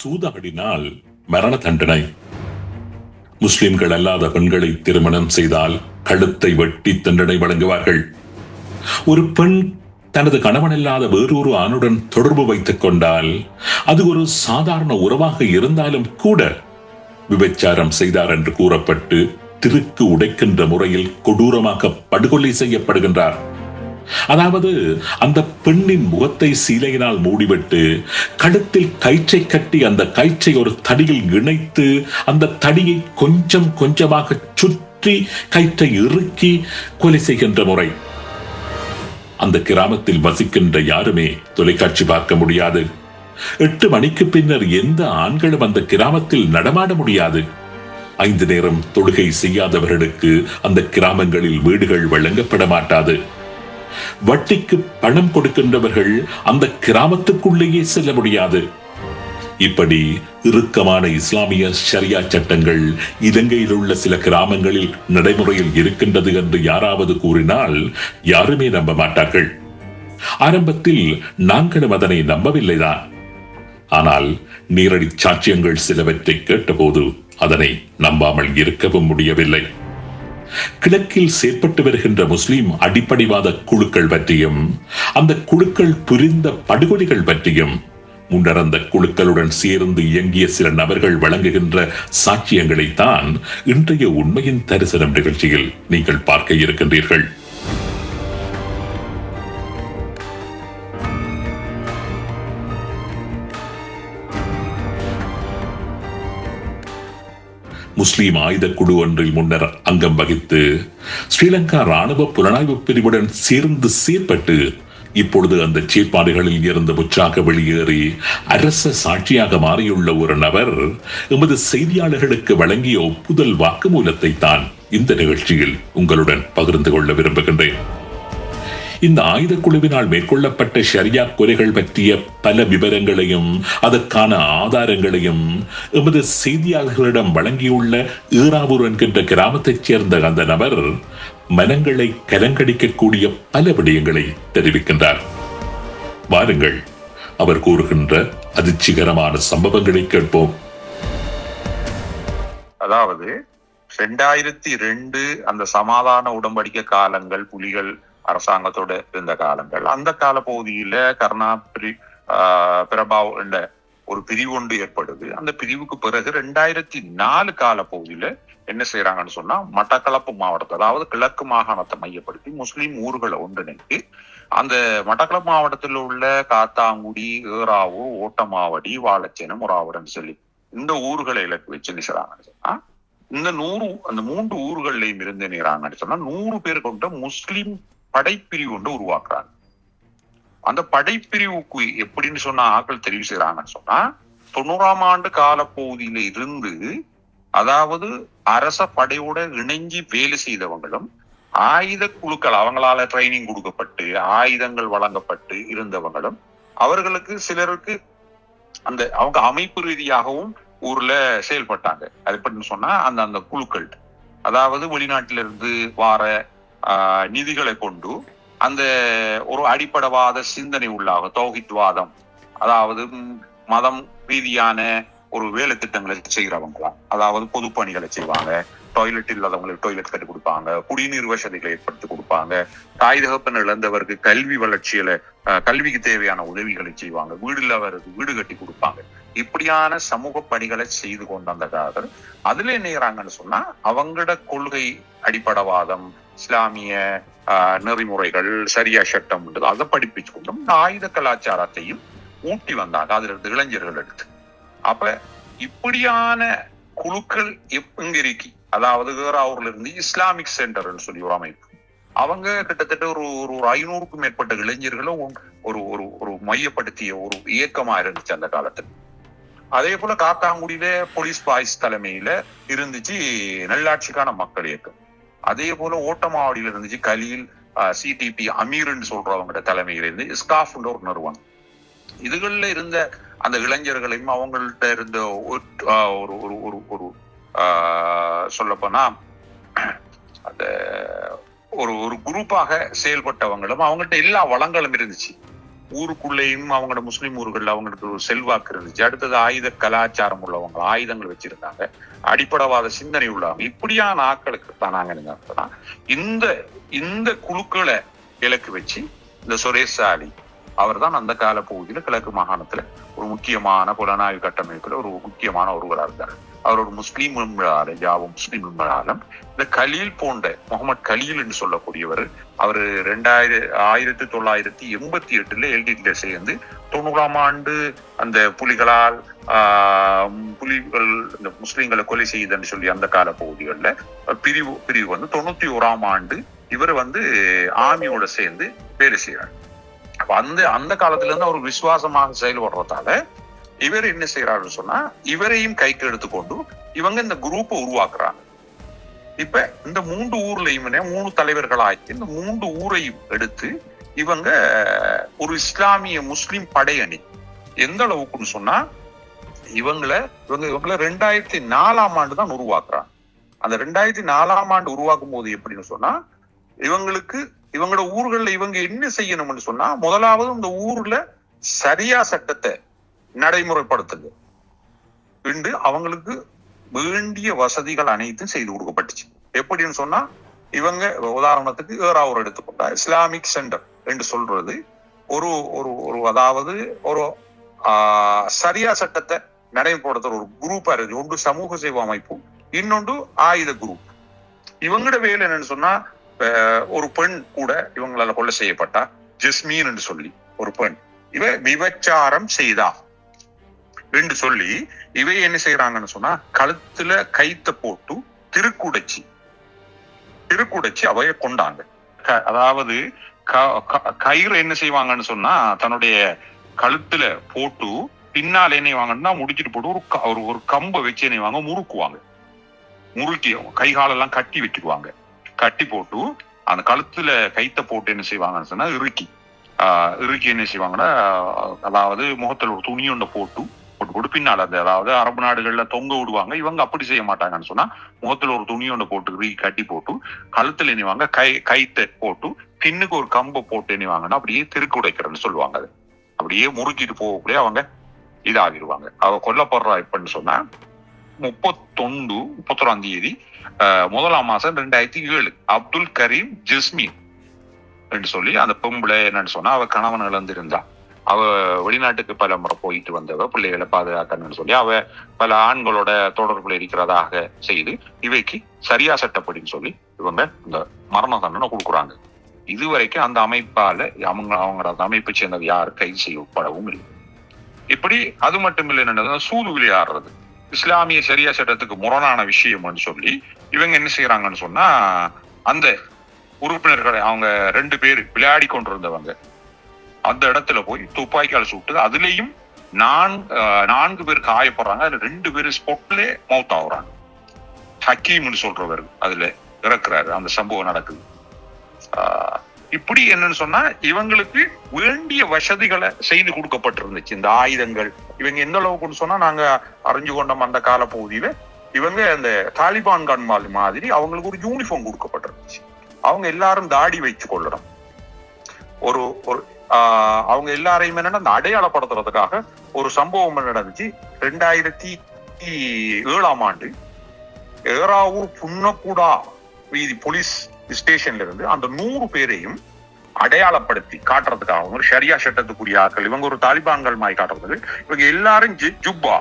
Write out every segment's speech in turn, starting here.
சூதாடினால் மரண தண்டனை முஸ்லிம்கள் அல்லாத பெண்களை திருமணம் செய்தால் கழுத்தை வெட்டி தண்டனை வழங்குவார்கள். ஒரு பெண் தனது கணவனில்லாத வேறொரு ஆணுடன் தொடர்பு வைத்துக் கொண்டால் அது ஒரு சாதாரண உறவாக இருந்தாலும் கூட விபச்சாரம் செய்தார் என்று கூறப்பட்டு திருக்கு உடைக்கின்ற முறையில் கொடூரமாக படுகொலை செய்யப்படுகின்றார். அதாவது அந்த பெண்ணின் முகத்தை சீலையினால் மூடிவிட்டு கழுத்தில் கயிற்றை கட்டி அந்த கயிற்றை ஒரு தடியில் இணைத்து அந்த தடியை கொஞ்சம் கொஞ்சமாக சுற்றி கயிற்றை இறுக்கி கொலை செய்கின்ற முறை. அந்த கிராமத்தில் வசிக்கின்ற யாருமே தொலைக்காட்சி பார்க்க முடியாது. எட்டு மணிக்கு பின்னர் எந்த ஆண்களும் அந்த கிராமத்தில் நடமாட முடியாது. ஐந்து நேரம் தொழுகை செய்யாதவர்களுக்கு அந்த கிராமங்களில் வீடுகள் வழங்கப்பட மாட்டாது. வட்டிக்கு பணம் கொடுக்கின்றவர்கள் அந்த கிராமத்துக்குள்ளேயே செல்ல முடியாது. இப்படி இறுக்கமான இஸ்லாமிய ஷரியா சட்டங்கள் இலங்கையில் உள்ள சில கிராமங்களில் நடைமுறையில் இருக்கின்றது என்று யாராவது கூறினால் யாருமே நம்ப மாட்டார்கள். ஆரம்பத்தில் நாங்களும் அதனை நம்பவில்லைதான் ஆனால் நீரடி சாட்சியங்கள் சிலவற்றை கேட்டபோது அதனை நம்பாமல் இருக்கவும் முடியவில்லை. கிழக்கில் செயற்பட்டு வருகின்ற முஸ்லிம் அடிப்படைவாத குழுக்கள் பற்றியும் அந்த குழுக்கள் புரிந்த படுகொலைகள் பற்றியும் முன்னர் அந்த குழுக்களுடன் சேர்ந்து இயங்கிய சில நபர்கள் வழங்குகின்ற சாட்சியங்களைத்தான் இன்றைய உண்மையின் தரிசனம் நிகழ்ச்சியில் நீங்கள் பார்க்க இருக்கின்றீர்கள். முஸ்லீம் ஆயுத குழு ஒன்றில் முன்னர் அங்கம் வகித்து ஸ்ரீலங்கா ராணுவ புலனாய்வு பிரிவுடன் சேர்ந்து செயற்பட்டு இப்பொழுது அந்த சீர்பாடுகளில் இருந்து முற்றாக வெளியேறி அரச சாட்சியாக மாறியுள்ள ஒரு நபர் எமது செய்தியாளர்களுக்கு வழங்கிய ஒப்புதல் வாக்குமூலத்தை தான் இந்த நிகழ்ச்சியில் உங்களுடன் பகிர்ந்து கொள்ள விரும்புகின்றேன். இந்த ஆயுத குழுவினால் மேற்கொள்ளப்பட்ட ஷரியா கொலைகள் பற்றிய பல விவரங்களையும் அதற்கான ஆதாரங்களையும் எமது செய்தியாளர்களிடம் வழங்கியுள்ள ஈராவூர் என்கின்ற கிராமத்தைச் சேர்ந்த அந்த நபர் மனங்களை கலங்கடிக்கக்கூடிய பல விடயங்களை தெரிவிக்கின்றார். வாருங்கள் அவர் கூறுகின்ற அதிர்ச்சிகரமான சம்பவங்களை கேட்போம். அதாவது ரெண்டாயிரத்தி ரெண்டு அந்த சமாதான உடன்படிக்கை காலங்கள் புலிகள் அரசாங்கத்தோட இருந்த காலங்கள். அந்த கால பகுதியில கருணா பிரி பிரபாவ் என்ற ஒரு பிரிவு ஒன்று ஏற்படுது. அந்த பிரிவுக்கு பிறகு ரெண்டாயிரத்தி நாலு கால பகுதியில என்ன செய்யறாங்கன்னு சொன்னா மட்டக்களப்பு மாவட்டத்தை அதாவது கிழக்கு மாகாணத்தை மையப்படுத்தி முஸ்லிம் ஊர்களை ஒன்றிணைத்து அந்த மட்டக்களப்பு மாவட்டத்தில் உள்ள காத்தாங்குடி ஏறாவூர் ஓட்டமாவடி வாழைச்சேனம் முறாவூர்னு சொல்லி இந்த ஊர்களை இலக்கு வச்சு என்ன செய்றாங்கன்னு சொன்னா இந்த நூறு அந்த மூன்று ஊர்களையும் இருந்து நேராங்கன்னு சொன்னா நூறு பேர் கொண்ட முஸ்லீம் படைப்பிரிவு ஒன்று உருவாக்குறாங்க. அந்த படைப்பிரிவுக்கு எப்படின்னு சொன்னா ஆக்கள் தெரிவு செய்யறாங்கன்னு சொன்னா தொண்ணூறாம் ஆண்டு காலப்பகுதியில இருந்து அதாவது அரச படையோட இணைஞ்சி வேலை செய்தவங்களும் ஆயுத குழுக்கள் அவங்களால ட்ரைனிங் கொடுக்கப்பட்டு ஆயுதங்கள் வழங்கப்பட்டு இருந்தவங்களும் அவர்களுக்கு சிலருக்கு அந்த அவங்க அமைப்பு ரீதியாகவும் ஊர்ல செயல்பட்டாங்க. அது எப்படின்னு சொன்னா அந்த அந்த குழுக்கள் அதாவது வெளிநாட்டில இருந்து வார நிதிகளை கொண்டு அந்த ஒரு அடிப்படைவாத சிந்தனை உள்ளாக தௌஹித்வாதம் அதாவது மதம் ரீதியான ஒரு வேலை திட்டங்களை செய்கிறவங்களா அதாவது பொதுப்பணிகளை செய்வாங்க டாய்லெட் இல்லாதவங்களுக்கு டாய்லெட் கட்டி கொடுப்பாங்க குடிநீர் வசதிகளை ஏற்படுத்தி கொடுப்பாங்க தாய் தகப்பன் இழந்தவருக்கு கல்வி வளர்ச்சியில கல்விக்கு தேவையான உதவிகளை செய்வாங்க வீடு இல்லாதவருக்கு வீடு கட்டி கொடுப்பாங்க இப்படியான சமூக பணிகளை செய்து கொண்ட அந்த காதல் அதுல என்ன சொன்னா அவங்களோட கொள்கை அடிப்படைவாதம் இஸ்லாமிய நெறிமுறைகள் சரியா சட்டம் அதை படிப்பிச்சு கொண்டும் ஆயுத கலாச்சாரத்தையும் ஊட்டி வந்தாங்க அதுல இருந்து இளைஞர்கள் எடுத்து. அப்ப இப்படியான குழுக்கள் எப்- எங்க இருக்கு அதாவது வேறாவூர்ல இருந்து இஸ்லாமிக் சென்டர்னு சொல்லி ஒரு அமைப்பு. அவங்க கிட்டத்தட்ட ஒரு ஒரு ஒரு ஐநூறுக்கும் மேற்பட்ட இளைஞர்களும் ஒரு ஒரு ஒரு மையப்படுத்திய ஒரு இயக்கமா இருந்துச்சு அந்த காலத்துல. அதே போல காத்தாங்குடியில போலீஸ் பாய்ஸ் தலைமையில இருந்துச்சு நல்லாட்சிக்கான மக்கள் இயக்கம். அதே போல ஓட்டமாவடியில இருந்துச்சு கலீல் சிடிபி அமீர்னு சொல்றவங்க தலைமையில இருந்து ஸ்காஃப்ன்ற ஒரு நிறுவனம். இதுகள்ல இருந்த அந்த இளைஞர்களையும் அவங்கள்ட்ட இருந்த ஒரு ஒரு ஒரு ஒரு சொல்லப்போனா அந்த ஒரு ஒரு குரூப்பாக செயல்பட்டவங்களும் அவங்கள்ட்ட எல்லா வளங்களும் இருந்துச்சு. ஊருக்குள்ளேயும் அவங்களோட முஸ்லிம் ஊர்கள் அவங்களுக்கு ஒரு செல்வாக்கு இருந்துச்சு. அடுத்தது ஆயுத கலாச்சாரம் உள்ளவங்க ஆயுதங்கள் வச்சிருந்தாங்க. அடிப்படைவாத சிந்தனை உள்ளவங்க. இப்படியான ஆட்களுக்கு தான் நாங்க இந்த இந்த குழுக்களை இலக்கு வச்சு இந்த சுரேஷாலி அவர் தான் அந்த கால பகுதியில கிழக்கு மாகாணத்துல ஒரு முக்கியமான புலனாய்வு கட்டமைப்புல ஒரு முக்கியமான ஒருவராக இருந்தார். அவரோட முஸ்லீம் உண்மையாளர் ஜாவும் முஸ்லீம் உண்மையாளம் இந்த கலீல் போன்ற முகமது கலீல் என்று சொல்லக்கூடியவர் அவர் ரெண்டாயிரம் ஆயிரத்தி தொள்ளாயிரத்தி எண்பத்தி எட்டுல எல்டிடில சேர்ந்து தொண்ணூறாம் ஆண்டு அந்த புலிகளால் ஆஹ், புலிகள் இந்த முஸ்லிம்களை கொலை செய்யுதுன்னு சொல்லி அந்த கால பகுதிகளில் பிரிவு பிரிவு வந்து தொண்ணூத்தி ஓராம் ஆண்டு இவர் வந்து ஆர்மியோட சேர்ந்து வேலை செய்யறாரு அப்ப அந்த அந்த காலத்துல இருந்து அவர் விசுவாசமாக செயல்படுறதால இவர் என்ன செய்யறாருன்னு சொன்னா இவரையும் கைக்கு எடுத்துக்கொண்டு இவங்க இந்த குரூப்பை உருவாக்குறாங்க. இப்ப இந்த மூன்று ஊர்லயும் மூணு தலைவர்களாக்கி இந்த மூன்று ஊரையும் எடுத்து இவங்க ஒரு இஸ்லாமிய முஸ்லிம் படையணி எந்த அளவுக்குன்னு சொன்னா இவங்களை இவங்க இவங்கள ரெண்டாயிரத்தி நாலாம் ஆண்டு தான் உருவாக்குறாங்க. அந்த ரெண்டாயிரத்தி நாலாம் ஆண்டு உருவாக்கும் போது எப்படின்னு சொன்னா இவங்களுக்கு இவங்களோட ஊர்கள்ல இவங்க என்ன செய்யணும்னு சொன்னா முதலாவது இந்த ஊர்ல சரியா சட்டத்தை நடைமுறைப்படுத்துங்க என்று அவங்களுக்கு வேண்டிய வசதிகள் அனைத்தும் செய்து கொடுக்கப்பட்டுச்சு. எப்படின்னு சொன்னா இவங்க உதாரணத்துக்கு ஏறாவூர் எடுத்துக்கொண்டா இஸ்லாமிக் சென்டர் என்று சொல்றது ஒரு ஒரு ஒரு அதாவது ஒரு ஆஹ், சரியா சட்டத்தை நடைமுறைப்படுத்துற ஒரு குரூப்பா இருக்கு ஒன்று சமூக சேவை அமைப்பு இன்னொன்று ஆயுத குரூப் இவங்களோட வேலை என்னன்னு சொன்னா ஒரு பெண் கூட இவங்களால கொலை செய்யப்பட்டா ஜஸ்மீன் என்று சொல்லி ஒரு பெண். இவ விபச்சாரம் செய்தா. என்று சொல்லி இவை என்ன செய்யறாங்கன்னு சொன்னா கழுத்துல கைத்த போட்டு திருக்குடைச்சி திருக்குடைச்சி அவைய கொண்டாங்க. அதாவது க- க- கயிறு என்ன செய்வாங்கன்னு சொன்னா தன்னுடைய கழுத்துல போட்டு பின்னால் என்ன செய்வாங்கன்னா முடிச்சிட்டு போட்டு ஒரு க- ஒரு ஒரு கம்பை வச்சு என்ன செய்வாங்க முறுக்குவாங்க. முறுக்கி கை காலெல்லாம் கட்டி வச்சிருவாங்க. கட்டி போட்டு அந்த கழுத்துல கைத்த போட்டு என்ன செய்வாங்கன்னு சொன்னா இறுக்கி. ஆஹ் இறுக்கி என்ன செய்வாங்கன்னா அதாவது முகத்துல ஒரு துணி ஒன்றை போட்டு போட்டு பின்னால் அந்த அதாவது அரபு நாடுகள்ல தொங்க விடுவாங்க. இவங்க அப்படி செய்ய மாட்டாங்கன்னு சொன்னா முகத்துல ஒரு துணி ஒன்று போட்டு கட்டி போட்டு கழுத்துல எண்ணிவாங்க கை கைத்தை போட்டு பின்னுக்கு ஒரு கம்பை போட்டு எண்ணிவாங்கன்னா அப்படியே திருக்கு உடைக்கிறேன்னு சொல்லுவாங்க அது. அப்படியே முறுக்கிட்டு போகக்கூடிய அவங்க இதாகிடுவாங்க. அவ கொல்லப்படுறா இப்படின்னு சொன்னா முப்பத்தொண்டு முப்பத்தொறாம் தேதி ஆஹ், முதலாம் மாசம் ரெண்டாயிரத்தி ஏழு அப்துல் கரீம் ஜஸ்மீன் என்று சொல்லி அந்த பொம்பளை என்னன்னு சொன்னா அவ கணவன் இழந்திருந்தா. அவ வெளிநாட்டுக்கு பல முறை போயிட்டு வந்தவ பிள்ளைகளை பாதுகாக்கணும்னு சொல்லி அவ பல ஆண்களோட தொடர்புல இருக்கிறதாக செய்து இவைக்கு சரியா சட்டப்படின்னு சொல்லி இவங்க இந்த மரண தண்டனை கொடுக்குறாங்க. இதுவரைக்கும் அந்த அமைப்பால அவங்க அவங்களோட அந்த அமைப்பை சேர்ந்தது யார் கைது செய்யப்படவும் இல்லை. இப்படி அது மட்டும் இல்லை என்னன்னா சூது விளையாடுறது. இஸ்லாமிய சரியா சட்டத்துக்கு முரணான விஷயம்னு சொல்லி இவங்க என்ன செய்யறாங்கன்னு சொன்னா அந்த உறுப்பினர்களை அவங்க ரெண்டு பேர் விளையாடி கொண்டிருந்தவங்க அந்த இடத்துல போய் துப்பாக்கியால் சுட்டு அதுலயும் நான் ஆஹ், நான்கு பேர் காயப்படுறாங்க. அதுல ரெண்டு பேர் ஸ்பாட்ல மவுத் ஆகுறாங்க. ஹக்கீம்னு சொல்றவர் அதுல இறக்குறாரு. அந்த சம்பவம் நடக்குது. ஆஹ், இப்படி என்னன்னு சொன்னா இவங்களுக்கு வேண்டிய வசதிகளை செய்து கொடுக்கப்பட்டிருந்துச்சு. இந்த ஆயுதங்கள். இவங்க எந்த அளவுக்குன்னு சொன்னா நாங்க அறிஞ்சு கொண்டோம் அந்த கால பகுதியில இவங்க அந்த தாலிபான் கண்மாலி மாதிரி அவங்களுக்கு ஒரு யூனிஃபார்ம் கொடுக்கப்பட்டிருந்துச்சு. அவங்க எல்லாரும் தாடி வச்சு கொள்ளணும். ஒரு ஒரு அவங்க எல்லாரையும் என்னன்னா அந்த அடையாளப்படுத்துறதுக்காக ஒரு சம்பவம் நடந்துச்சு. ரெண்டாயிரத்தி ஏழாம் ஆண்டு ஏறாவூர் புன்னக்கூடா வீதி போலீஸ் ஸ்டேஷன்ல இருந்து அந்த நூறு பேரையும் அடையாளப்படுத்தி காட்டுறதுக்காக ஒரு ஷரியா சட்டத்துக்குரிய ஆட்கள் இவங்க ஒரு தாலிபான்கள் மாதிரி காட்டுறதுக்கு இவங்க எல்லாரும் ஜுப்பா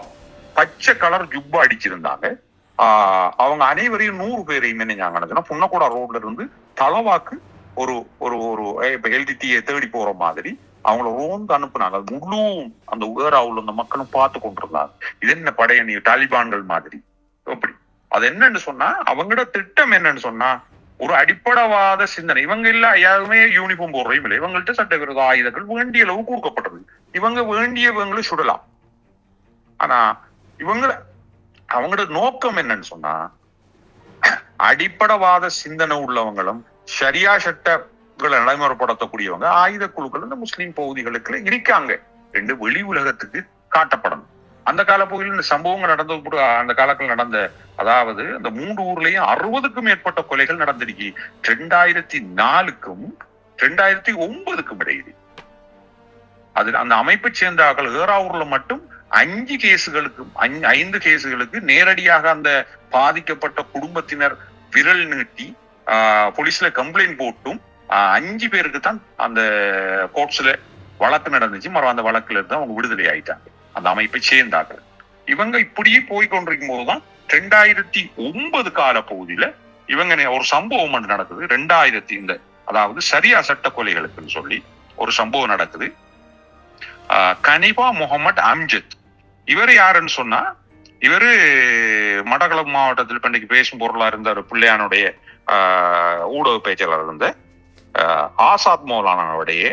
பச்சை கலர் ஜுப்பா அடிச்சிருந்தாங்க. ஆஹ் அவங்க அனைவரையும் நூறு பேரையும் என்ன புன்னக்கூடா ரோட்ல இருந்து தலவாக்கு ஒரு ஒரு ஒரு அஹ் எல்டிடியை தேடி போற மாதிரி அவங்கள ரோந்து அனுப்புனாங்க. அது முழு அந்த உயராவுல அந்த மக்களும் பார்த்து கொண்டிருந்தாங்க. இது என்ன படையணி தாலிபான்கள் மாதிரி? அப்படி. அது என்னன்னு சொன்னா அவங்களோட திட்டம் என்னன்னு சொன்னா ஒரு அடிப்படைவாத சிந்தனை. இவங்க இல்ல யாருமே யூனிஃபார்ம் போடுறதும் இல்லை. இவங்கள்ட்ட சட்டவிரோத ஆயுதங்கள் வேண்டிய அளவு கொடுக்கப்பட்டது. இவங்க வேண்டியவங்களை சுடலாம். ஆனா இவங்கள அவங்களோட நோக்கம் என்னன்னு சொன்னா அடிப்படைவாத சிந்தனை உள்ளவங்களும் ஷரியா சட்டங்களை நடைமுறைப்படுத்தக்கூடியவங்க ஆயுத குழுக்கள் இந்த முஸ்லீம் பகுதிகளுக்கு இருக்காங்க. ரெண்டு வெளி உலகத்துக்கு காட்டப்படணும். அந்த காலப்பகுதியில் இந்த சம்பவங்கள் நடந்த கூட அந்த காலத்தில் நடந்த அதாவது அந்த மூன்று ஊர்லயும் அறுபதுக்கும் மேற்பட்ட கொலைகள் நடந்திருக்கு. ரெண்டாயிரத்தி நாலுக்கும் ரெண்டாயிரத்தி ஒன்பதுக்கும் இடையில. அதுல அந்த அமைப்பை சேர்ந்தார்கள் ஏறாவூர்ல மட்டும் அஞ்சு கேசுகளுக்கு ஐந்து- ஐந்து கேசுகளுக்கு நேரடியாக அந்த பாதிக்கப்பட்ட குடும்பத்தினர் விரல் நீட்டி போலீஸ்ல கம்ப்ளைண்ட் போட்டும். அஞ்சு பேருக்கு தான் அந்த கோர்ட்ஸ்ல வழக்கு நடந்துச்சு. மறு அந்த வழக்குல இருந்து அவங்க விடுதலை ஆயிட்டாங்க. அந்த அமைப்பை சேர்ந்தார்கள். இவங்க இப்படியே போய் கொண்டிருக்கும் போதுதான் ரெண்டாயிரத்தி ஒன்பது கால பகுதியில இவங்க ஒரு சம்பவம் ஒன்று நடக்குது. ரெண்டாயிரத்தி இந்த அதாவது சரியா சட்ட கொலைகளுக்குன்னு சொல்லி ஒரு சம்பவம் நடக்குது. ஆஹ் கனிபா முகமது அம்ஜத். இவர் யாருன்னு சொன்னா இவரு மடகளம் மாவட்டத்தில் பண்டிகை பேசும் பொருளா இருந்தார் பிள்ளையானுடைய ஊடக பேச்சாளர் இருந்த ஆசாத் மௌலானாவுடைய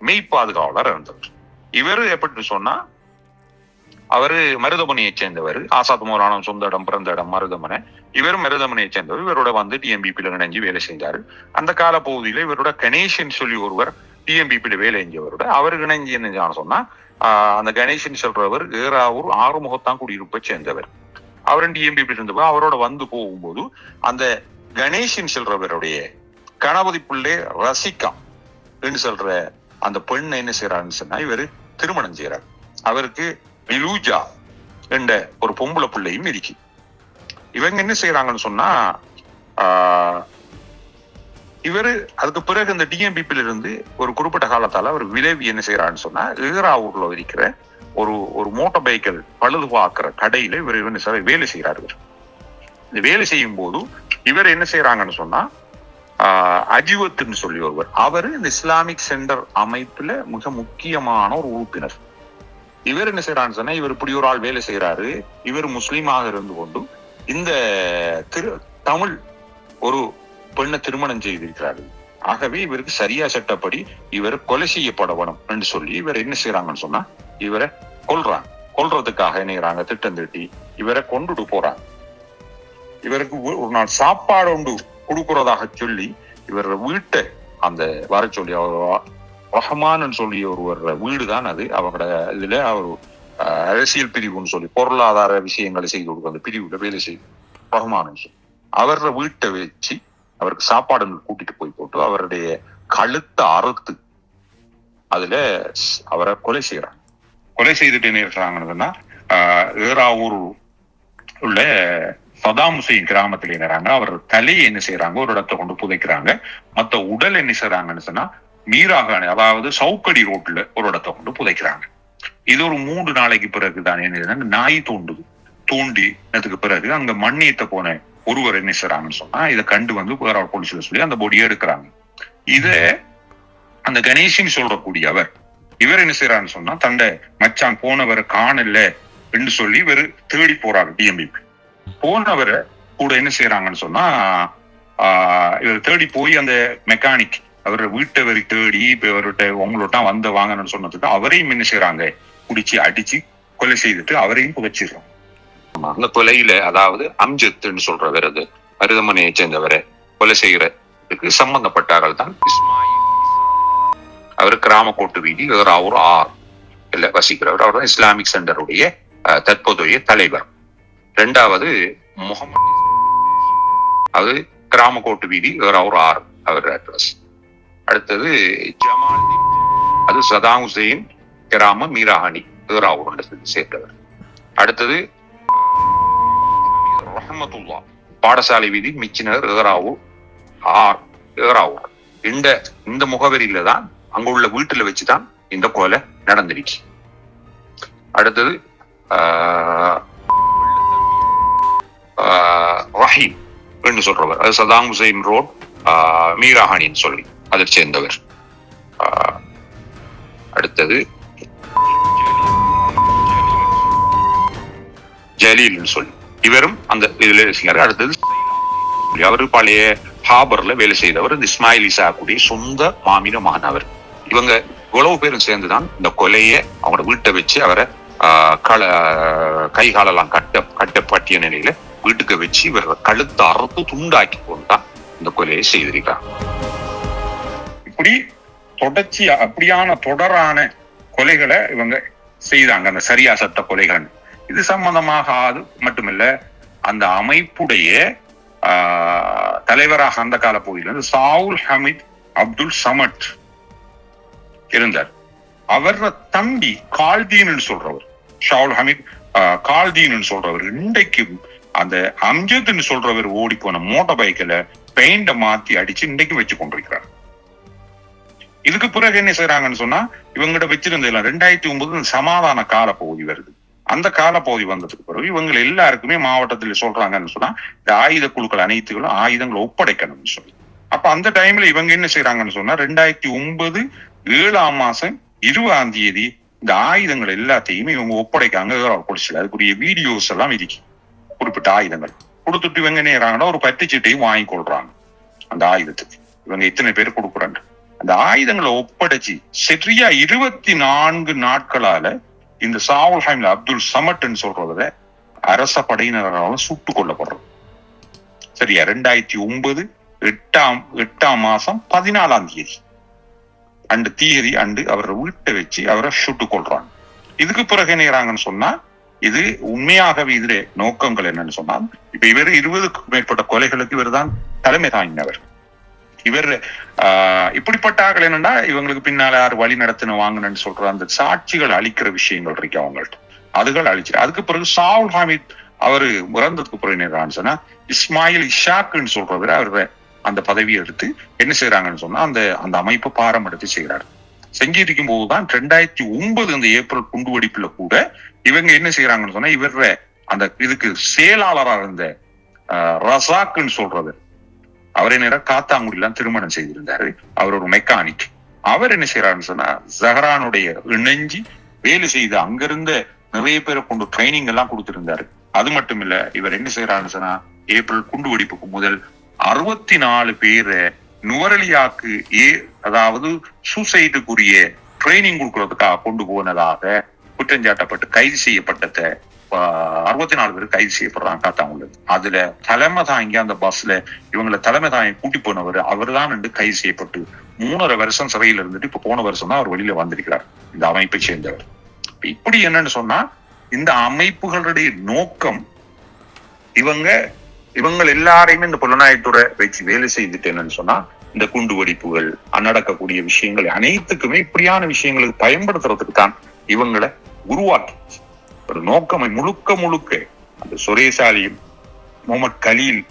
மெய் பாதுகாவலர் இருந்தவர் இவரு எப்படி சொன்னா அவரு மருதமணியை சேர்ந்தவர் ஆசாத் மௌலானம் சொந்த இடம் பிறந்த இடம் மருதமனை. இவரும் மருதமனையை சேர்ந்தவர். இவரோட வந்து டிஎம்பிபியில இணைஞ்சு வேலை செஞ்சார். அந்த கால பகுதியில இவரோட கணேசன் சொல்லி ஒருவர் டிஎம்பிபியில வேலை செஞ்சவரோட அவர் இணைஞ்சு என்ன சொன்னா அந்த கணேசன் சொல்றவர் ஏறாவூர் ஆறுமுகத்தான் குடியிருப்பை சேர்ந்தவர். அவரும் டிஎம்பிபி இருந்தவர் அவரோட வந்து போகும்போது அந்த கணேஷின் சொல்றவருடைய கணபதி பிள்ளை ரசிகா என்று சொல்ற அந்த பெண் என்ன செய்யறாருன்னு சொன்னா இவரு திருமணம் செய்யறார் அவருக்கு விலூஜா என்ற ஒரு பொம்பளை பிள்ளையும் இருக்கு. இவங்க என்ன செய்யறாங்கன்னு சொன்னா ஆஹ், இவரு அதுக்கு பிறகு இந்த டிஎம்பிபில இருந்து ஒரு குறிப்பிட்ட காலத்தால அவர் விளைவி என்ன செய்யறான்னு சொன்னா ஈராவூர்ல இருக்கிற ஒரு ஒரு மோட்டார் பைக்கல் பழுது பார்க்கிற கடையில இவர் என்ன செய்ய வேலை செய்யறாரு இவர். வேலை செய்யும் போது இவர் என்ன செய்யறாங்கன்னு சொன்னா ஆஹ், அஜிவத்துன்னு சொல்லி ஒருவர். அவர் இந்த இஸ்லாமிக் சென்டர் அமைப்புல மிக முக்கியமான ஒரு உறுப்பினர். இவர் என்ன செய்யறான்னு சொன்னா இவர் இப்படி ஒரு ஆள் வேலை செய்யறாரு இவர் முஸ்லீமாக இருந்து கொண்டு இந்த திரு தமிழ் ஒரு பெண்ணை திருமணம் செய்திருக்கிறாரு. ஆகவே இவருக்கு சரியா சட்டப்படி இவர் கொலை செய்யப்பட வேணும் என்று சொல்லி இவர் என்ன செய்யறாங்கன்னு சொன்னா இவரை கொல்றாங்க. கொல்றதுக்காக இணைகிறாங்க திட்டம் திட்டி இவரை கொண்டுட்டு போறாங்க. இவருக்கு ஒரு நாள் சாப்பாடு உண்டு கொடுக்கறதாக சொல்லி இவர் வீட்டை அந்த வர சொல்லி அவர் ரஹ்மான் சொல்லி ஒருவர் வீடு தான் அது. அவரோட இதுல அவர் அரசியல் பிரிவுன்னு சொல்லி பொருளாதார விஷயங்களை செய்து கொடுக்க அந்த பிரிவுல வேலை செய்து ரஹ்மான் சொல்லி. அவர வீட்டை வச்சு அவருக்கு சாப்பாடு கூட்டிட்டு போய் போட்டு அவருடைய கழுத்தை அறுத்து அதுல அவரை கொலை செய்யறாங்க கொலை செய்துட்டு என்ன இருக்கிறாங்கன்னு சொன்னா ஆஹ், ஏறாவூர் உள்ள சதாம் ஹுசைன் கிராமத்துல இணைறாங்க. அவர் தலையை என்ன செய்யறாங்க ஒரு இடத்த கொண்டு புதைக்கிறாங்க. மத்த உடல் என்ன செய்யறாங்கன்னு சொன்னா மீராகாணி அதாவது சவுக்கடி ரோட்ல ஒரு இடத்த கொண்டு புதைக்கிறாங்க. இது ஒரு மூன்று நாளைக்கு பிறகு தான் என்ன நாய் தோண்டுது. தோண்டி அதுக்கு பிறகு அங்க மண்ணியத்த போன ஒருவர் என்ன செய்யறாங்கன்னு சொன்னா இதை கண்டு வந்து வேற போலீஸ்ல சொல்லி அந்த பொடியை எடுக்கிறாங்க. இத அந்த கணேஷன் சொல்றக்கூடிய அவர் இவர் என்ன செய்யறாருன்னு சொன்னா தந்தை மச்சான் போனவரை காணல என்று சொல்லி இவர் தேடி போறாரு டிஎம்பிபி போனவரை கூட என்ன செய்யறாங்கன்னு சொன்னா ஆஹ் இவர் தேடி போய் அந்த மெக்கானிக் அவர் வீட்டை தேடி இப்ப இவர்கிட்ட உங்களோட்ட வந்த வாங்கன்னு சொன்னதுக்கு அவரையும் என்ன செய்யறாங்க குடிச்சு அடிச்சு கொலை செய்துட்டு அவரையும் புதைச்சிடுறாங்க. அந்த கொலையில அதாவது அம்ஜத்ன்னு சொல்றவர் அது மருதமனையை சேர்ந்தவரை கொலை செய்யறதுக்கு சம்பந்தப்பட்டார்கள் தான் இஸ்மாயில். அவர் கிராமக்கோட்டு வீதி அவர் ஆர் இல்ல வசிக்கிறவர் அவர் தான் இஸ்லாமிக் சென்டருடைய அஹ், தற்போதைய தலைவர். ரெண்டாவது முகமது அது கிராமக்கோட்டு வீதி அவர் ஆர் அவர் அட்ரஸ் அடுத்தது ஜமால் அது சதாம் ஹுசைன் கிராம மீராஹானி ஏராவூர் சேர்ந்தவர். அடுத்தது ரஹமத்துல்லா பாடசாலை வீதி மிச்சினர் ஏராவூர் ஆர் ஏராவூர் இந்த இந்த முகவரியில தான் அங்க உள்ள வீட்டுல வச்சுதான் இந்த கொலை நடந்துருச்சு. அடுத்தது ஆஹ், ரஹீம் என்று சொல்றவர். அது சதாம் ஹுசைன் ரோட் ஆஹ், மீராஹானின்னு சொல்லி அதை சேர்ந்தவர். ஆஹ், அடுத்தது ஜலீல்னு சொல்லி. இவரும் அந்த இதுல செய்யாரு அடுத்தது அவரு பழைய ஹாபர்ல வேலை செய்தவர் இந்த இஸ்மாயில் இசாக்குடைய சொந்த மாமினமானவர் இவங்க இவ்வளவு பேரும் சேர்ந்துதான் இந்த கொலையை அவங்களோட வீட்டை வச்சு அவரை கள கை காலெல்லாம் கட்ட கட்டப்பட்டிய நிலையில வீட்டுக்கு வச்சு இவர் கழுத்தை அறுத்து துண்டாக்கி கொண்டுதான் இந்த கொலையை செய்திருக்கிறார் இப்படி தொடர்ச்சி அப்படியான தொடரான கொலைகளை இவங்க செய்தாங்க அந்த சரியா சட்ட கொலைகள். இது சம்பந்தமாக அது மட்டுமில்ல அந்த அமைப்புடைய ஆஹ், தலைவராக அந்த கால பகுதியில் சாவுல் ஹமீத் அப்துல் சமட் இருந்தார். அவர தம்பி கால்தீன் சொல்றவர். ஷாவுல் ஹமீத் ஆஹ், சொல்றவர். இன்றைக்கும் அந்த அம்ஜத்னு சொல்றவர் ஓடி போன மோட்டார் பைக்கில் பெயிண்ட மாத்தி அடிச்சு இன்றைக்கும் வச்சு கொண்டிருக்கிறார். இதுக்கு பிறகு என்ன செய்யறாங்கன்னு சொன்னா இவங்கிட்ட வச்சிருந்ததுல ரெண்டாயிரத்தி ஒன்பது சமாதான கால பகுதி வருது. அந்த காலப்பகுதி வந்ததுக்கு பிறகு இவங்க எல்லாருக்குமே மாவட்டத்தில் சொல்றாங்கன்னு சொன்னா இந்த ஆயுத குழுக்கள் அனைத்துகளும் ஆயுதங்களை ஒப்படைக்கணும்னு சொல்லி. அப்ப அந்த டைம்ல இவங்க என்ன செய்யறாங்கன்னு சொன்னா ரெண்டாயிரத்தி ஒன்பது ஏழாம் மாசம் இருபதாம் தேதி இந்த ஆயுதங்கள் எல்லாத்தையுமே இவங்க ஒப்படைக்காங்க பொடிச்சல அதுக்குரிய வீடியோஸ் எல்லாம் இருக்கு குறிப்பிட்ட ஆயுதங்கள். கொடுத்துட்டு இவங்க என்ன செய்யறாங்கன்னா ஒரு பட்டுச்சீட்டையும் வாங்கி கொள்றாங்க. அந்த ஆயுதத்துக்கு. இவங்க இத்தனை பேர் கொடுக்குறாங்க? அந்த ஆயுதங்களை ஒப்படைச்சு சரியா இருபத்தி நான்கு நாட்களால இந்த சாவல் ஹைம்ல அப்துல் சமட்ன்னு சொல்றத அரச படையினரால சுட்டு கொல்லப்படுறது சரியா? ரெண்டாயிரத்தி ஒன்பது எட்டாம் எட்டாம் மாசம் பதினாலாம் தேதி. அண்டு தீயதி அண்டு அவரை வீட்டை வச்சு அவரை சுட்டு கொள்றாங்க இதுக்கு பிறகு என்ன சொன்னா இது உண்மையாகவே இதுல நோக்கங்கள் என்னன்னு சொன்னா இப்ப இவர் இருபதுக்கும் மேற்பட்ட கொலைகளுக்கு இவர் தான் தலைமை தாங்கினவர். இவர் ஆஹ் இப்படிப்பட்ட ஆட்கள் என்னன்னா இவங்களுக்கு பின்னால யார் வழி நடத்தின வாங்கினு சொல்ற அந்த சாட்சிகள் அழிக்கிற விஷயங்கள் இருக்கு அவங்கள்ட்ட. அதுகள் அழிச்சு அதுக்கு பிறகு சாவுல் ஹாமித் அவரு இறந்ததுக்கு பிறகு என்ன சொன்னா இஸ்மாயில் இஷாக்குன்னு சொல்றவர் அவர் அந்த பதவியை எடுத்து என்ன செய்யறாங்கன்னு சொன்னா அந்த அந்த அமைப்பை பாரம் எடுத்து செய்யறாரு செஞ்சிருக்கும் போதுதான் ரெண்டாயிரத்தி ஒன்பது அந்த ஏப்ரல் குண்டு வெடிப்புல கூட இவங்க என்ன செய்யறாங்கன்னு சொன்னா இவர் அந்த இதுக்கு செயலாளரா இருந்த ரசாக்குன்னு சொல்றது. அவரே நேரம் காத்தாங்குடிலாம் திருமணம் செய்திருந்தாரு. அவர் ஒரு மெக்கானிக் அவர் என்ன செய்யறாருன்னு சொன்னா ஜஹரானுடைய இணைஞ்சு வேலை செய்து அங்கிருந்த நிறைய பேரை கொண்டு ட்ரைனிங் எல்லாம் கொடுத்திருந்தாரு. அது மட்டும் இல்ல இவர் என்ன செய்யறாருன்னு சொன்னா ஏப்ரல் குண்டு வெடிப்புக்கு முதல் அறுபத்தி நாலு பேரை நுவரலியாக்கு ஏ அதாவது சூசைடுக்குரிய ட்ரைனிங் கொடுக்கறதுக்காக கொண்டு போனதாக குற்றஞ்சாட்டப்பட்டு கைது செய்யப்பட்டத அறுபத்தி நாலு பேர் கைது செய்யப்படுறாங்க காத்தாங்குள்ள அதுல தலைமை தாங்கி அந்த பஸ்ல இவங்களை தலைமை தாங்கி கூட்டி போனவர் அவர் தான் என்று கைது செய்யப்பட்டு மூணரை வருஷம் சிறையில் இருந்துட்டு இப்ப போன வருஷம் தான் அவர் வெளியில வந்திருக்கிறார். இந்த அமைப்பை சேர்ந்தவர். இப்படி என்னன்னு சொன்னா இந்த அமைப்புகளுடைய நோக்கம் இவங்க இவங்க எல்லாரையுமே இந்த புலனாய்த்துறை வச்சு வேலை செய்துட்டேன்னு என்னன்னு சொன்னா இந்த குண்டு வெடிப்புகள் நடக்கக்கூடிய விஷயங்கள் அனைத்துக்குமே இப்படியான விஷயங்களுக்கு பயன்படுத்துறதுக்கு தான் இவங்களை உருவாக்கி ஒரு நோக்கமை முழுக்க முழுக்க அந்த சுரேசாலியும் முகமது கலீல்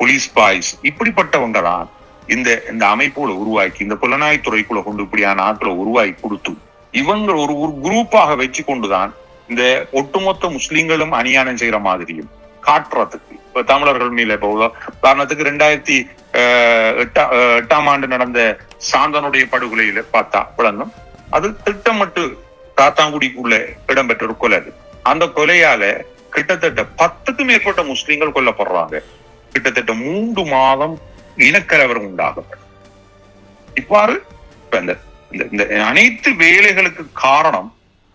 போலீஸ் பாய்ஸ் இப்படிப்பட்டவங்க தான் இந்த இந்த அமைப்புகளை உருவாக்கி இந்த புலனாய்த்துறைக்குள்ள கொண்டு இப்படியான ஆட்களை உருவாக்கி கொடுத்து இவங்க ஒரு ஒரு குரூப்பாக வச்சு கொண்டுதான் இந்த ஒட்டுமொத்த முஸ்லிம்களும் அநியாயம் செய்யற மாதிரியும் காட்டுறதுக்கு. இப்ப தமிழர்கள் மீது இப்ப உதாரணத்துக்கு ரெண்டாயிரத்தி எட்டாம் எட்டாம் ஆண்டு நடந்த சாந்தனுடைய படுகொலையில பார்த்தா விளங்கும். அது திட்டமிட்டு காத்தாங்குடிக்குள்ள இடம்பெற்ற ஒரு கொலை அது. அந்த கொலையால கிட்டத்தட்ட பத்துக்கும் மேற்பட்ட முஸ்லிம்கள் கொல்லப்படுறாங்க. கிட்டத்தட்ட மூன்று மாதம் இனக்கலவரம் உண்டாகும். இவ்வாறு இப்ப இந்த இந்த- இந்த அனைத்து வேலைகளுக்கு காரணம்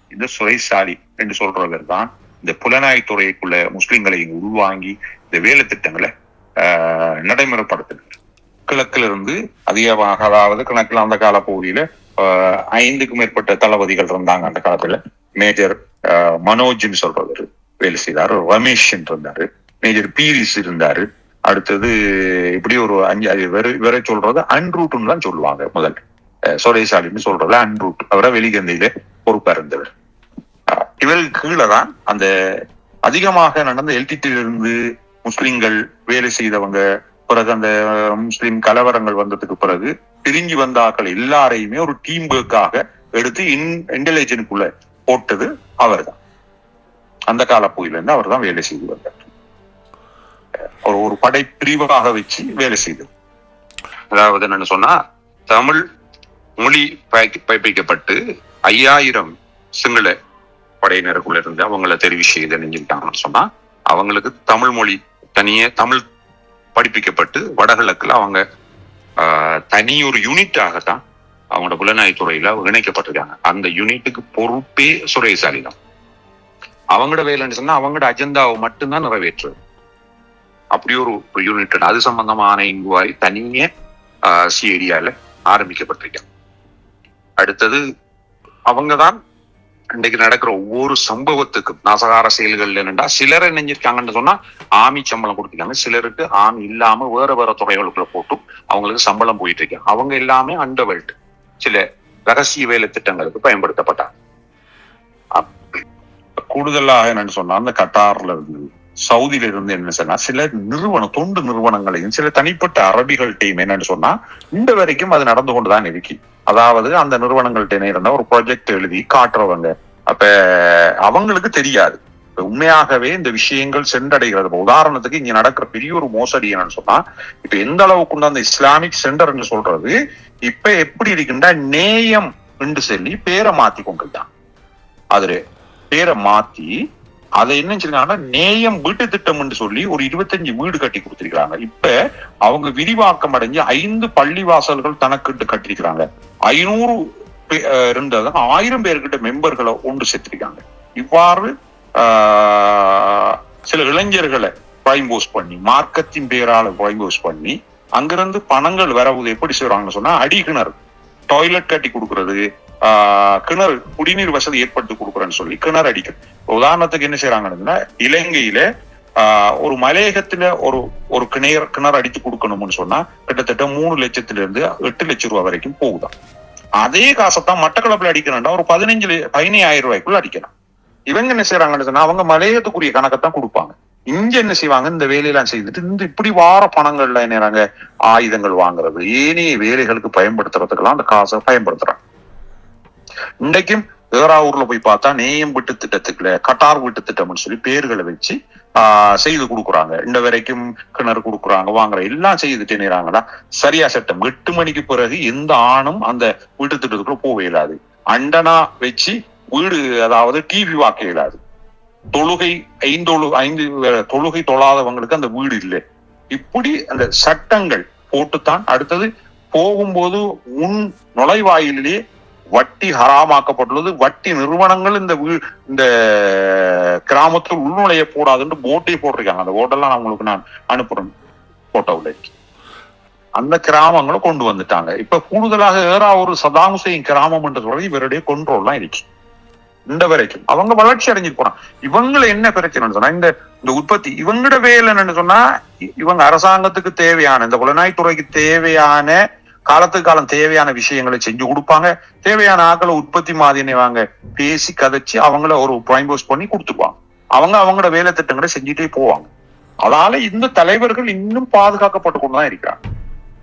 இந்த சுரைசாலி என்று சொல்றவர் தான் இந்த புலனாய்வுத்துறைக்குள்ள முஸ்லிம்களை உள்வாங்கி இந்த வேலை திட்டங்களை ஆஹ், கிழக்குல இருந்து அதிகமாக அதாவது கணக்குல அந்த கால பகுதியில ஐந்துக்கும் மேற்பட்ட தளபதிகள் இருந்தாங்க அந்த காலத்துல. மேஜர் ஆஹ், மனோஜ்னு சொல்றவர் வேலை செய்தாரு ரமேஷ் இருந்தாரு. மேஜர் பீரிஸ் இருந்தாரு. அடுத்தது இப்படி ஒரு அஞ்சு அது வேற சொல்றது அன்ரூட்னு தான் சொல்லுவாங்க முதல். அஹ், சுரேசாலின்னு சொல்றது அன்ரூட். அவரை வெளிகந்தையில பொறுப்பா இருந்தவர் இவருக்கு கீழே தான் அந்த அதிகமாக நடந்த எல்டிடில இருந்து முஸ்லிம்கள் வேலை செய்தவங்க பிறகு அந்த முஸ்லிம் கலவரங்கள் வந்ததுக்கு பிறகு பிரிஞ்சு வந்தாக்கள் எல்லாரையுமே ஒரு டீம் ஒர்க்காக எடுத்து இன் இன்டெலிஜென்ட்குள்ள போட்டது அவர்தான். அந்த கால பகுதியில இருந்து அவர் தான் வேலை செய்து வந்தார். ஒரு ஒரு படை பிரிவாக வச்சு வேலை செய்தது. அதாவது என்னன்னு சொன்னா தமிழ் மொழி பயிற்சி- ஐயாயிரம் சிங்கள படையினருக்குள்ள இருந்து அவங்கள தெரிவு செய்து நெஞ்சிருக்காங்கன்னு சொன்னா அவங்களுக்கு தமிழ் மொழி தனியே தமிழ் படிப்பிக்கப்பட்டு வடகிழக்குல அவங்க ஆஹ், தனி ஒரு யூனிட்டாகத்தான் அவங்களோட புலனாய்த்துறையில இணைக்கப்பட்டிருக்காங்க. அந்த யூனிட்டுக்கு பொறுப்பே சுரேசாலி தான் அவங்களோட வேலைன்னு சொன்னா அவங்களோட அஜெண்டாவை மட்டும்தான் நிறைவேற்றுறது. அப்படி ஒரு யூனிட் அது சம்பந்தமான இங்குவாரி தனியே சி ஏரியால ஆரம்பிக்கப்பட்டிருக்காங்க. அடுத்தது அவங்கதான் இன்னைக்கு நடக்கிற ஒவ்வொரு சம்பவத்துக்கும் நாசகார செயல்கள் என்னண்டா சிலர் நினைஞ்சிருக்காங்கன்னு சொன்னா ஆமி சம்பளம் கொடுத்துருக்காங்க சிலருக்கு ஆமி இல்லாம வேற வேற துறைகளுக்குள்ள போட்டு அவங்களுக்கு சம்பளம் போயிட்டு இருக்காங்க அவங்க எல்லாமே அண்டர்வெல்ட் சில ரகசிய வேலை திட்டங்களுக்கு பயன்படுத்தப்பட்டாங்க. கூடுதலாக என்னன்னு சொன்னா அந்த கட்டார்ல இருந்து சவுதியில இருந்து என்ன சொன்னா சில நிறுவனம் தொண்டு நிறுவனங்களையும் சில தனிப்பட்ட அரபிகள்கிட்டையும் என்னன்னு சொன்னா இந்த வரைக்கும் அது நடந்து கொண்டுதான் இருக்கு. அதாவது அந்த நிறுவனங்கள்ட்ட என்ன இருந்தா ஒரு ப்ராஜெக்ட் எழுதி காட்டுறவங்க. அப்ப அவங்களுக்கு தெரியாது. உண்மையாகவே இந்த விஷயங்கள் சென்றடைகிறது. உதாரணத்துக்கு இங்க நடக்கிற பெரிய ஒரு மோசடி என்னன்னு சொன்னா இப்ப எந்த அளவுக்கு அந்த இஸ்லாமிக் சென்டர்னு சொல்றது இப்ப எப்படி இருக்குன்னா நேயம் என்று சொல்லி பேரை மாத்தி கொண்டிருக்கான் அதுல பேரை மாத்தி அதை என்ன நேயம் வீட்டு திட்டம் என்று சொல்லி ஒரு இருபத்தஞ்சு வீடு கட்டி கொடுத்திருக்கிறாங்க. இப்ப அவங்க விரிவாக்கம் அடைஞ்சு ஐந்து பள்ளி வாசல்கள் தனக்கிட்டு கட்டிருக்கிறாங்க ஐநூறு பே- இருந்தது. ஆயிரம் பேர்கிட்ட மெம்பர்களை ஒன்று சேர்த்திருக்காங்க. இவ்வாறு சில இளைஞர்களை போஸ்ட் பண்ணி மார்க்கத்தின் பேரால போஸ்ட் பண்ணி அங்கிருந்து பணங்கள் வரவுது எப்படி செய்றாங்கன்னு சொன்னா அடி கிணறு டாய்லெட் கட்டி கொடுக்கறது கிணறு குடிநீர் வசதி ஏற்படுத்தி கொடுக்குறேன்னு சொல்லி கிணறு அடிக்கிறது. உதாரணத்துக்கு என்ன செய்யறாங்கன்னா இலங்கையில ஆஹ், ஒரு மலையகத்துல ஒரு ஒரு கிணறு கிணறு அடித்து கொடுக்கணும்னு சொன்னா கிட்டத்தட்ட மூணு லட்சத்துல இருந்து எட்டு லட்சம் ரூபாய் வரைக்கும் போகுதாம் அதே காசைத்தான் மட்டக்களப்புல அடிக்கணும்னா ஒரு பதினஞ்சு லி- பதினையாயிரம் ரூபாய்க்குள்ள அடிக்கலாம். இவங்க என்ன செய்யறாங்கன்னு சொன்னா அவங்க மலையகத்துக்குரிய கணக்கைத்தான் கொடுப்பாங்க. இங்க என்ன செய்வாங்க இந்த வேலையெல்லாம் செய்துட்டு இந்த இப்படி வார பணங்கள்ல என்னறாங்க ஆயுதங்கள் வாங்குறது ஏனைய வேலைகளுக்கு பயன்படுத்துறதுக்கெல்லாம் அந்த காசை பயன்படுத்துறாங்க. இன்றைக்கும் ஏறாவூர்ல போய் பார்த்தா நேயம் வீட்டு திட்டத்துக்குள்ள கட்டார் வீட்டு திட்டம்னு சொல்லி பேர்களை வச்சு செய்து கொடுக்குறாங்க. இந்த வரைக்கும் கிணறு கொடுக்குறாங்க வாங்குற எல்லாம் செய்துட்டு நேராங்களா சரியா சட்டம். எட்டு மணிக்கு பிறகு எந்த ஆணும் அந்த வீட்டு திட்டத்துக்குள்ள போக இயலாது. அண்டனா வச்சு வீடு அதாவது டிவி வாக்க இயலாது. தொழுகை ஐந்தொழு ஐந்து தொழுகை தொழாதவங்களுக்கு அந்த வீடு இல்லை. இப்படி அந்த சட்டங்கள் போட்டுத்தான் அடுத்தது போகும்போது உன் நுழைவாயிலே வட்டி ஹராமாக்கப்பட்டுள்ளது. வட்டி நிறுவனங்கள் இந்த இந்த கிராமத்தில் உள்நுழைய கூடாதுன்னு போட்டே போட்டிருக்காங்க. அந்த ஓட்டெல்லாம் நான் உங்களுக்கு நான் அனுப்புறேன் போட்டோவில். அந்த கிராமங்களை கொண்டு வந்துட்டாங்க. இப்ப கூடுதலாக ஏறா ஒரு சதாம் ஹுசைன் கிராமம் சொல்றது இவருடைய கொண்ட்ரோல்லாம் இருக்கு. இந்த வரைக்கும். அவங்க வளர்ச்சி அடைஞ்சிட்டு போறாங்க. இவங்களை என்ன பிரச்சனைன்னு சொன்னா இந்த இந்த உற்பத்தி இவங்களோட வேலை என்னன்னு சொன்னா இ- இவங்க அரசாங்கத்துக்கு தேவையான இந்த புலனாய்த்துறைக்கு தேவையான காலத்துக்கு காலம் தேவையான விஷயங்களை செஞ்சு கொடுப்பாங்க. தேவையான ஆக்களை உற்பத்தி மாதிரினே வாங்க பேசி கதைச்சு அவங்கள ஒரு ப்ரைம்போஸ் பண்ணி கொடுத்துருவாங்க. அவங்க அவங்களோட வேலை திட்டங்களை செஞ்சுட்டே போவாங்க. அதனால இந்த தலைவர்கள் இன்னும் பாதுகாக்கப்பட்டு கொண்டுதான் இருக்கிறாங்க.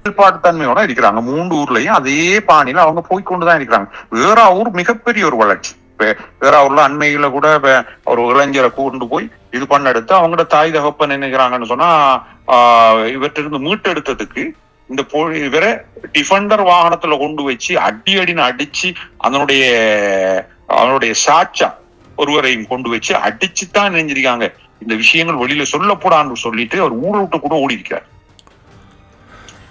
செயல்பாட்டுத்தன்மையோட இருக்கிறாங்க. மூன்று ஊர்லயும் அதே பாணியில அவங்க போய்கொண்டுதான் இருக்கிறாங்க. வேற ஊர் மிகப்பெரிய ஒரு வளர்ச்சி. வேற ஊர்ல அண்மையில கூட ஒரு இளைஞரை கூண்டு போய் இது பண்ண எடுத்து அவங்களோட தாய் தகப்பன் நினைக்கிறாங்கன்னு சொன்னா ஆஹ் இவற்றிருந்து மீட்டெடுத்ததுக்கு இந்த இவரை டிஃபண்டர் வாகனத்துல கொண்டு வச்சு அடி அடின்னு அடிச்சு அதனுடைய அவனுடைய சாட்சா ஒருவரையும் கொண்டு வச்சு அடிச்சுதான் நினைஞ்சிருக்காங்க இந்த விஷயங்கள் வெளியில சொல்லப்படான்னு சொல்லிட்டு அவர் ஊரை விட்டு கூட ஓடி இருக்கார்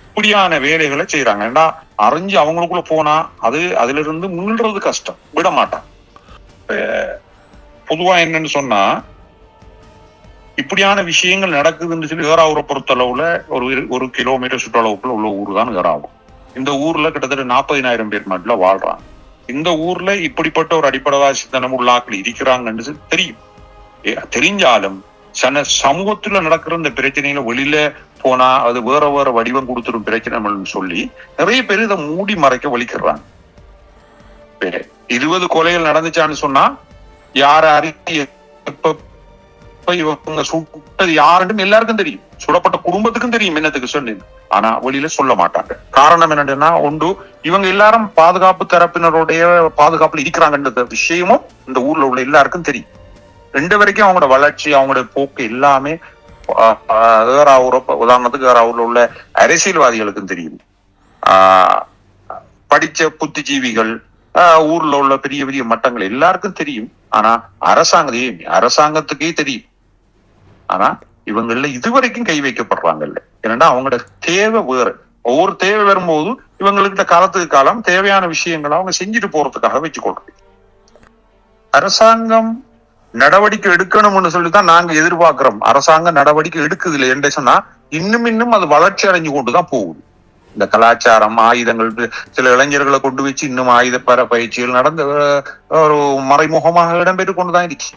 இப்படியான வேலைகளை செய்யறாங்க ஏன்னா அறிஞ்சு அவங்களுக்குள்ள போனா அது அதுல இருந்து மீள்றது கஷ்டம். விட மாட்டான் பொதுவா என்னன்னு சொன்னா இப்படியான விஷயங்கள் நடக்குதுன்னு சொல்லி ஏறாவூரை பொறுத்தளவுல ஒரு ஒரு கிலோமீட்டர் சுற்றளவுக்குள்ள உள்ள ஊர் தான் ஏறாவும் இந்த ஊர்ல கிட்டத்தட்ட நாற்பதினாயிரம் பேர் மட்டும் வாழ்றாங்க. இந்த ஊர்ல இப்படிப்பட்ட ஒரு அடிப்படைவாசித்தனம் உள்ள ஆட்கள் இருக்கிறாங்கன்னு சொல்லி தெரியும். தெரிஞ்சாலும் சன சமூகத்துல நடக்கிற இந்த பிரச்சனையில வெளியில போனா அது வேற வேற வடிவம் கொடுத்துரும் பிரச்சனைன்னு சொல்லி நிறைய பேர் இதை மூடி மறைக்க வலிக்கிறாங்க. இருபது கொலைகள் நடந்துச்சான்னு சொன்னா யார் அறிக்கை எப்ப இப்ப இவங்க சுட்டது யாருன்னு எல்லாருக்கும் தெரியும். சுடப்பட்ட குடும்பத்துக்கும் தெரியும் என்னத்துக்கு சொன்னது ஆனா வெளியில சொல்ல மாட்டாங்க. காரணம் என்னன்னா ஒன்று இவங்க எல்லாரும் பாதுகாப்பு தரப்பினருடைய பாதுகாப்புல இருக்கிறாங்கன்ற விஷயமும் இந்த ஊர்ல உள்ள எல்லாருக்கும் தெரியும். ரெண்டு வரைக்கும் அவங்களோட வளர்ச்சி அவங்களோட போக்கு எல்லாமே உதாரணத்துக்கு வேற ஊர்ல உதாரணத்துக்கு உள்ள அரசியல்வாதிகளுக்கும் தெரியும். ஆஹ், படிச்ச புத்திஜீவிகள் ஆஹ், ஊர்ல உள்ள பெரிய பெரிய மட்டங்கள் எல்லாருக்கும் தெரியும். ஆனா அரசாங்கத்தையே அரசாங்கத்துக்கே தெரியும். ஆனா இவங்கள இதுவரைக்கும் கை வைக்கப்படுறாங்கல்ல. ஏன்னா அவங்களோட தேவை வேறு. ஒவ்வொரு தேவை வரும்போது இவங்களுக்கு காலத்துக்கு காலம் தேவையான விஷயங்களை அவங்க செஞ்சுட்டு போறதுக்காக வச்சுக்கொள்றது அரசாங்கம் நடவடிக்கை எடுக்கணும்னு சொல்லிதான் நாங்க எதிர்பார்க்கிறோம். அரசாங்கம் நடவடிக்கை எடுக்குது இல்லை என்று சொன்னா இன்னும் இன்னும் அது வளர்ச்சி அடைஞ்சு கொண்டுதான் போகுது. இந்த கலாச்சாரம் ஆயுதங்கள் சில இளைஞர்களை கொண்டு வச்சு இன்னும் ஆயுத பர பயிற்சிகள் நடந்த ஒரு மறைமுகமாக இடம்பெற்று கொண்டுதான் இருக்கு.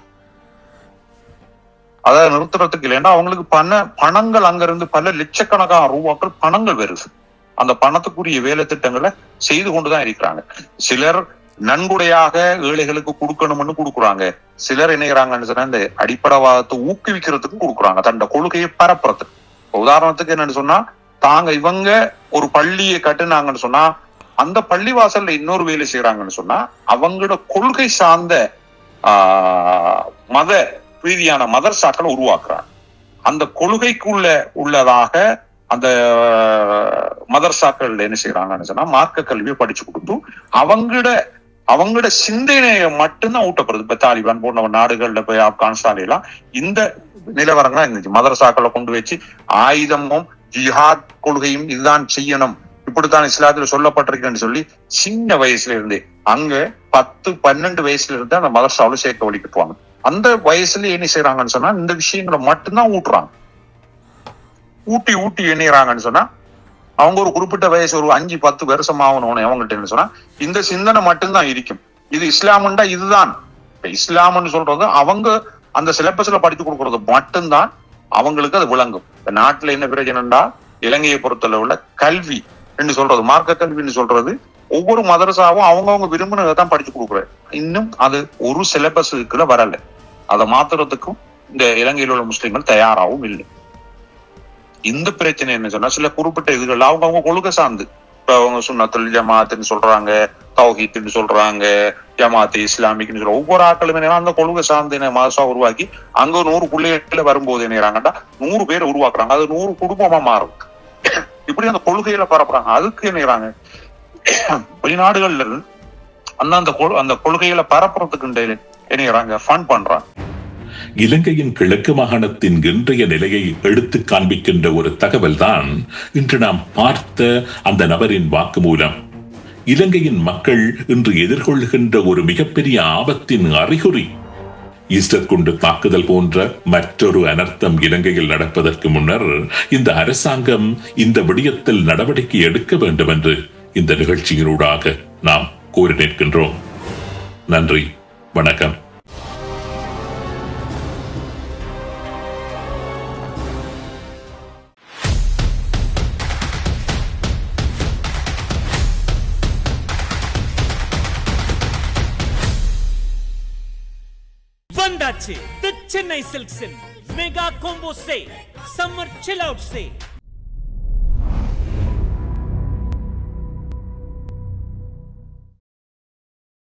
அதை நிறுத்துறதுக்கு இல்லைன்னா அவங்களுக்கு பண பணங்கள் அங்க இருந்து பல லட்சக்கணக்கான ரூபாக்கள் பணங்கள் வருது. அந்த பணத்துக்குரிய வேலை திட்டங்களை செய்து கொண்டுதான் இருக்கிறாங்க. சிலர் நன்கொடையாக ஏழைகளுக்கு கொடுக்கணும்னு கொடுக்குறாங்க. சிலர் இணைகிறாங்கன்னு சொன்னா இந்த அடிப்படைவாதத்தை ஊக்குவிக்கிறதுக்கு கொடுக்குறாங்க. தன்னோட கொள்கையை பரப்புறதுக்கு. உதாரணத்துக்கு என்னன்னு சொன்னா தாங்க இவங்க ஒரு பள்ளியை கட்டுனாங்கன்னு சொன்னா அந்த பள்ளி வாசல்ல இன்னொரு வேலை செய்யறாங்கன்னு சொன்னா அவங்களோட கொள்கை சார்ந்த ஆஹ் மத ரீதியான மதர்சாக்களை உருவாக்குறாங்க. அந்த கொள்கைக்குள்ள உள்ளதாக அந்த மதர்சாக்கள் என்ன செய்யறாங்கன்னு சொன்னா மார்க்க கல்வியை படிச்சு கொடுத்து அவங்களோட அவங்களோட சிந்தனையை மட்டும்தான் ஊட்டப்படுது. இப்ப தாலிபான் போன்ற நாடுகள்ல போய் ஆப்கானிஸ்தான் எல்லாம் இந்த நிலவரங்களா இருந்துச்சு மதரசாக்களை கொண்டு வச்சு ஆயுதமும் ஜிஹாத் கொள்கையும் இதுதான் செய்யணும். இப்படித்தான் இஸ்லாத்துல சொல்லப்பட்டிருக்குன்னு சொல்லி சின்ன வயசுல இருந்தே அங்க பத்து பன்னெண்டு வயசுல இருந்து அந்த மதரசாவில் சேர்க்க வழிகட்டுவாங்க அந்த வயசுல என்ன செய்யறாங்கன்னு சொன்னா இந்த விஷயங்களை மட்டும்தான் ஊட்டுறாங்க. ஊட்டி ஊட்டி எண்ணிறாங்கன்னு சொன்னா அவங்க ஒரு குறிப்பிட்ட வயசு ஒரு அஞ்சு பத்து வருஷம் ஆகணும்னு அவங்கள்ட்ட என்ன சொன்னா இந்த சிந்தனை மட்டும்தான் இருக்கும். இது இஸ்லாம்ண்டா இதுதான். இப்ப இஸ்லாம்னு சொல்றது அவங்க அந்த சிலபஸ்ல படித்து கொடுக்கறது மட்டும்தான் அவங்களுக்கு அது விளங்கும். இந்த நாட்டுல என்ன பிரச்சனைடா இலங்கையை பொறுத்தளவுல கல்வி என்று சொல்றது மார்க்க கல்வின்னு சொல்றது ஒவ்வொரு மதரசாவும் அவங்கவுங்க விரும்பினதை தான் படிச்சு கொடுக்குறாரு இன்னும் அது ஒரு சிலபஸுக்குள்ள வரலை. அதை மாத்துறதுக்கும் இந்த இலங்கையில் உள்ள முஸ்லிம்கள் தயாராகவும் இல்லை. இந்த பிரச்சனை என்ன சொன்னா சில குறிப்பிட்ட இதுகள் அவங்க அவங்க கொள்கை சார்ந்து. இப்ப அவங்க சுண்ணத்தில் ஜமாத்துன்னு சொல்றாங்க தௌஹீத்துன்னு சொல்றாங்க ஜமாத்து இஸ்லாமிக்னு சொல்ற ஒவ்வொரு ஆட்களுமே என்ன அந்த கொள்கை சார்ந்த என்ன மாசா உருவாக்கி அங்க ஒரு நூறு பிள்ளைகள வரும்போது என்னறாங்கடா நூறு பேர் உருவாக்குறாங்க. அது நூறு குடும்பமா மாறும். இப்படி அந்த கொள்கையில பரப்புறாங்க. அதுக்கு என்னறாங்க வெளிநாடுகள்ல இருந்து அந்த அந்த கொள்- அந்த கொள்கையில பரப்புறதுக்கு என்னறாங்க ஃபண்ட் பண்றாங்க இலங்கையின் கிழக்கு மாகாணத்தின் இன்றைய நிலையை எடுத்து காண்பிக்கின்ற ஒரு தகவல்தான் இன்று நாம் பார்த்த அந்த நபரின் வாக்குமூலம். இலங்கையின் மக்கள் இன்று எதிர்கொள்கின்ற ஒரு மிகப்பெரிய ஆபத்தின் அறிகுறி. ஈஸ்டர் குண்டு தாக்குதல் போன்ற மற்றொரு அனர்த்தம் இலங்கையில் நடப்பதற்கு முன்னர் இந்த அரசாங்கம் இந்த விடயத்தில் நடவடிக்கை எடுக்க வேண்டும் என்று இந்த நிகழ்ச்சியினூடாக நாம் கோரி நிற்கின்றோம். நன்றி. வணக்கம். வந்தாச்சு. The Chennai சில்க்ஸின் mega combo say summer chill out say